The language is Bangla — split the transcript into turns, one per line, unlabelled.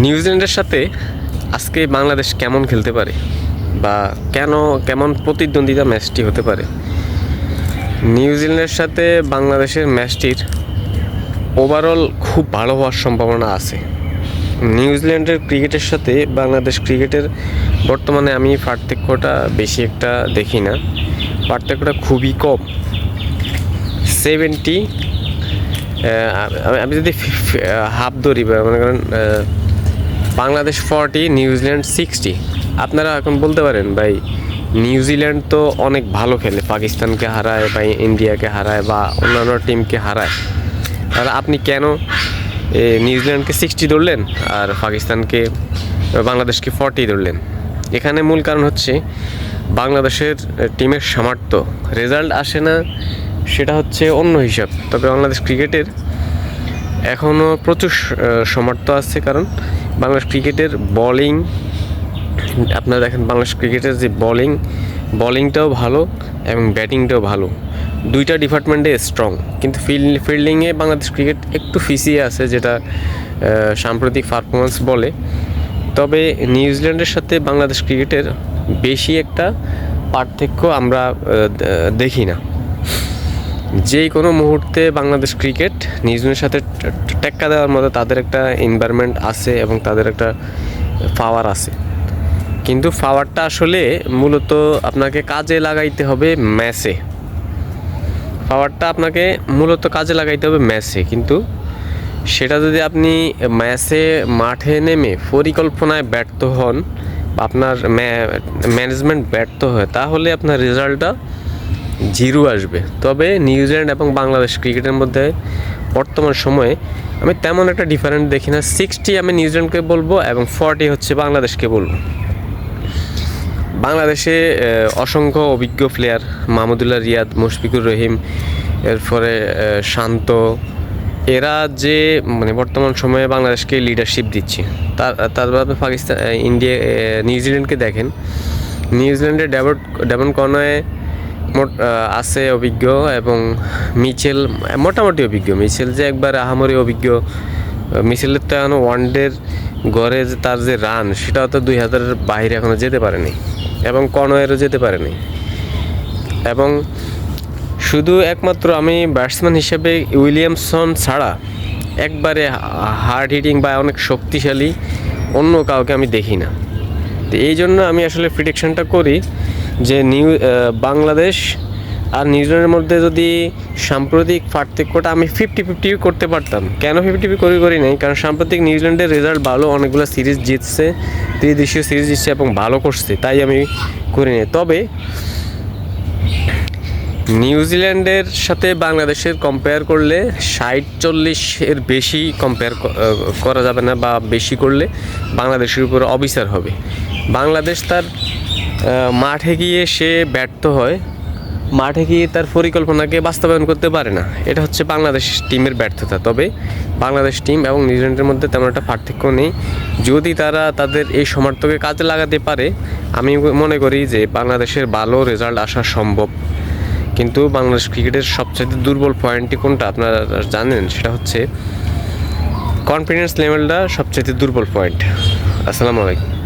নিউজিল্যান্ডের সাথে আজকে বাংলাদেশ কেমন খেলতে পারে? বা কেন, কেমন প্রতিদ্বন্দ্বিতা ম্যাচটি হতে পারে? নিউজিল্যান্ডের সাথে বাংলাদেশের ম্যাচটির ওভারঅল খুব ভালো হওয়ার সম্ভাবনা আছে। নিউজিল্যান্ডের ক্রিকেটের সাথে বাংলাদেশ ক্রিকেটের বর্তমানে আমি পার্থক্যটা বেশি একটা দেখি না। পার্থক্যটা খুবই কম। সেভেন্টি আমি যদি হাফ ধরি মনে করেন বাংলাদেশ ফর্টি, নিউজিল্যান্ড সিক্সটি। আপনারা এখন বলতে পারেন, ভাই, নিউজিল্যান্ড তো অনেক ভালো খেলে। পাকিস্তানকে হারায় বা ইন্ডিয়াকে হারায় বা অন্যান্য টিমকে হারায়। তাহলে আপনি কেন নিউজিল্যান্ডকে সিক্সটি ধরলেন আর পাকিস্তানকে, বাংলাদেশকে ফর্টি ধরলেন? এখানে মূল কারণ হচ্ছে বাংলাদেশের টিমের সামর্থ্য। রেজাল্ট আসে না, সেটা হচ্ছে অন্য হিসাব। তবে বাংলাদেশ ক্রিকেটের এখনও প্রচুর সামর্থ্য আছে কারণ বাংলাদেশ ক্রিকেটের বোলিং আপনারা দেখেন বাংলাদেশ ক্রিকেটের যে বোলিং বোলিংটাও ভালো এবং ব্যাটিংটাও ভালো। দুইটা ডিপার্টমেন্টে স্ট্রং কিন্তু ফিল্ড ফিল্ডিংয়ে বাংলাদেশ ক্রিকেট একটু ফিসিয়ে আছে, যেটা সাম্প্রতিক পারফরমেন্স বলে। তবে নিউজিল্যান্ডের সাথে বাংলাদেশ ক্রিকেটের বেশি একটা পার্থক্য আমরা দেখি না। যে কোনো মুহূর্তে বাংলাদেশ ক্রিকেট নিউজিল্যান্ডের সাথে টেক্কা দেওয়ার মতো তাদের একটা এনভায়রনমেন্ট আছে এবং তাদের একটা পাওয়ার আছে। কিন্তু পাওয়ারটা আসলে মূলত আপনাকে কাজে লাগাইতে হবে ম্যাচে পাওয়ারটা আপনাকে মূলত কাজে লাগাইতে হবে ম্যাচে কিন্তু সেটা যদি আপনি ম্যাচে মাঠে নেমে পরিকল্পনায় ব্যর্থ হন আপনার ম্যানেজমেন্ট ব্যর্থ হয়, তাহলে আপনার রেজাল্টটা জিরো আসবে। তবে নিউজিল্যান্ড এবং বাংলাদেশ ক্রিকেটের মধ্যে বর্তমান সময়ে আমি তেমন একটা ডিফারেন্ট দেখি না। সিক্সটি আমি নিউজিল্যান্ডকে বলব এবং ফর্টি হচ্ছে বাংলাদেশকে বলব। বাংলাদেশে অসংখ্য অভিজ্ঞ প্লেয়ার মাহমুদুল্লাহ রিয়াদ, মুশফিকুর রহিম, এরপরে শান্ত, এরা যে মানে বর্তমান সময়ে বাংলাদেশকে লিডারশিপ দিচ্ছে। তার তার পাকিস্তান ইন্ডিয়া নিউজিল্যান্ডকে দেখেন। নিউজিল্যান্ডের ডেভন ডেভন কনয়ে আছে অভিজ্ঞ এবং মিচেল, মোটামুটি অভিজ্ঞ। মিচেল যে একবার আহামরি অভিজ্ঞ মিচেলের তো এখনও ওয়ানডের গড়ে যে তার যে রান, সেটাও তো দুই হাজারের বাইরে এখনও যেতে পারেনি এবং কনয়েরও যেতে পারেনি। এবং শুধু একমাত্র আমি ব্যাটসম্যান হিসেবে উইলিয়ামসন ছাড়া একবারে হার্ড হিটিং বা অনেক শক্তিশালী অন্য কাউকে আমি দেখি না। তো এই জন্য আমি আসলে প্রিডিকশনটা করি যে নিউ বাংলাদেশ আর নিউজিল্যান্ডের মধ্যে যদি সাম্প্রতিক পার্থক্যটা আমি ফিফটি ফিফটি করতে পারতাম। কেন ফিফটি ফিফটি করি করি নাই? কারণ সাম্প্রতিক নিউজিল্যান্ডের রেজাল্ট ভালো, অনেকগুলো সিরিজ জিতছে, ত্রিদেশীয় সিরিজ জিতছে এবং ভালো করছে, তাই আমি করি নাই। তবে নিউজিল্যান্ডের সাথে বাংলাদেশের কম্পেয়ার করলে ষাট চল্লিশের বেশি কম্পেয়ার করা যাবে না বা বেশি করলে বাংলাদেশের উপর অবিচার হবে। বাংলাদেশ তার মাঠে গিয়ে সে ব্যর্থ হয়। মাঠে গিয়ে তার পরিকল্পনাকে বাস্তবায়ন করতে পারে না। এটা হচ্ছে বাংলাদেশ টিমের ব্যর্থতা। তবে বাংলাদেশ টিম এবং নিউজিল্যান্ডের মধ্যে তেমন একটা পার্থক্য নেই। যদি তারা তাদের এই সমর্থকে কাজে লাগাতে পারে, আমি মনে করি যে বাংলাদেশের ভালো রেজাল্ট আসা সম্ভব। কিন্তু বাংলাদেশ ক্রিকেটের সবচেয়ে দুর্বল পয়েন্টটি কোনটা আপনারা জানেন? সেটা হচ্ছে কনফিডেন্স লেভেলটা সবচেয়ে দুর্বল পয়েন্ট আসসালামু আলাইকুম।